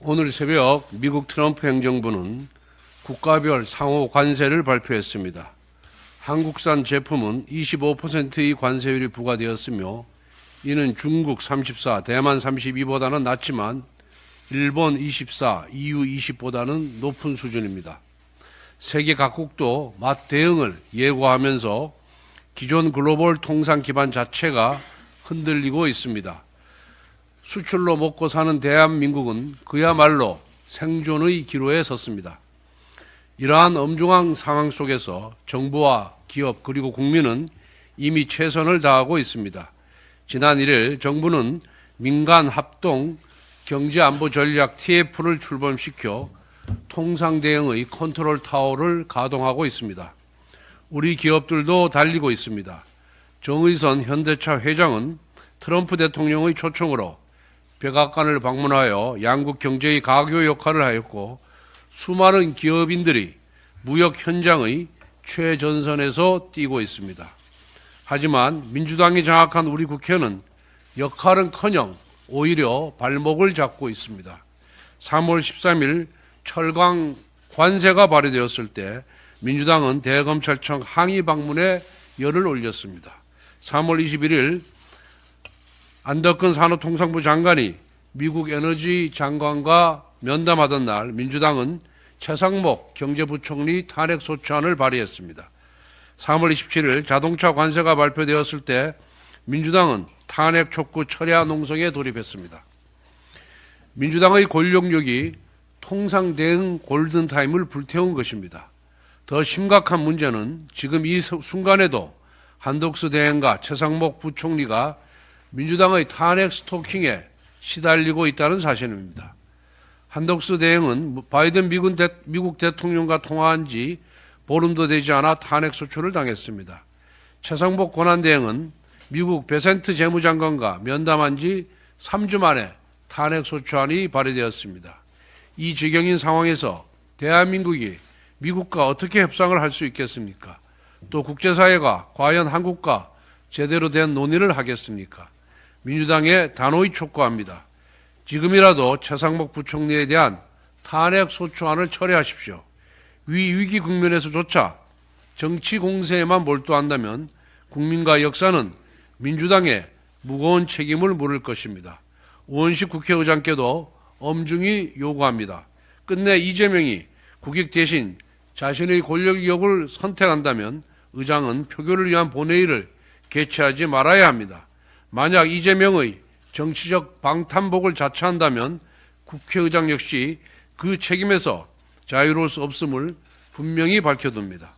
오늘 새벽 미국 트럼프 행정부는 국가별 상호 관세를 발표했습니다. 한국산 제품은 25%의 관세율이 부과되었으며 이는 중국 34, 대만 32보다는 낮지만 일본 24, EU 20보다는 높은 수준입니다. 세계 각국도 맛 대응을 예고하면서 기존 글로벌 통상 기반 자체가 흔들리고 있습니다. 수출로 먹고 사는 대한민국은 그야말로 생존의 기로에 섰습니다. 이러한 엄중한 상황 속에서 정부와 기업 그리고 국민은 이미 최선을 다하고 있습니다. 지난 1일 정부는 민간 합동 경제안보 전략 TF를 출범시켜 통상 대응의 컨트롤 타워를 가동하고 있습니다. 우리 기업들도 달리고 있습니다. 정의선 현대차 회장은 트럼프 대통령의 초청으로 백악관을 방문하여 양국 경제의 가교 역할을 하였고 수많은 기업인들이 무역 현장의 최전선에서 뛰고 있습니다. 하지만 민주당이 장악한 우리 국회는 역할은커녕 오히려 발목을 잡고 있습니다. 3월 13일 철강 관세가 발의되었을 때 민주당은 대검찰청 항의 방문에 열을 올렸습니다. 3월 21일 안덕근 산업통상부 장관이 미국 에너지 장관과 면담하던 날 민주당은 최상목 경제부총리 탄핵 소추안을 발의했습니다. 3월 27일 자동차 관세가 발표되었을 때 민주당은 탄핵 촉구 철야 농성에 돌입했습니다. 민주당의 권력력이 통상 대응 골든타임을 불태운 것입니다. 더 심각한 문제는 지금 이 순간에도 한덕수 대행과 최상목 부총리가 민주당의 탄핵 스토킹에 시달리고 있다는 사실입니다. 한덕수 대행은 바이든 미국, 대통령과 통화한 지 보름도 되지 않아 탄핵 소추를 당했습니다. 최상복 권한대행은 미국 베센트 재무장관과 면담한 지 3주 만에 탄핵 소추안이 발의되었습니다. 이 지경인 상황에서 대한민국이 미국과 어떻게 협상을 할 수 있겠습니까? 또 국제사회가 과연 한국과 제대로 된 논의를 하겠습니까? 민주당에 단호히 촉구합니다. 지금이라도 최상목 부총리에 대한 탄핵 소추안을 철회하십시오. 위 위기 국면에서조차 정치 공세에만 몰두한다면 국민과 역사는 민주당에 무거운 책임을 물을 것입니다. 우원식 국회의장께도 엄중히 요구합니다. 끝내 이재명이 국익 대신 자신의 권력력을 선택한다면 의장은 표결을 위한 본회의를 개최하지 말아야 합니다. 만약 이재명의 정치적 방탄복을 자처한다면 국회의장 역시 그 책임에서 자유로울 수 없음을 분명히 밝혀둡니다.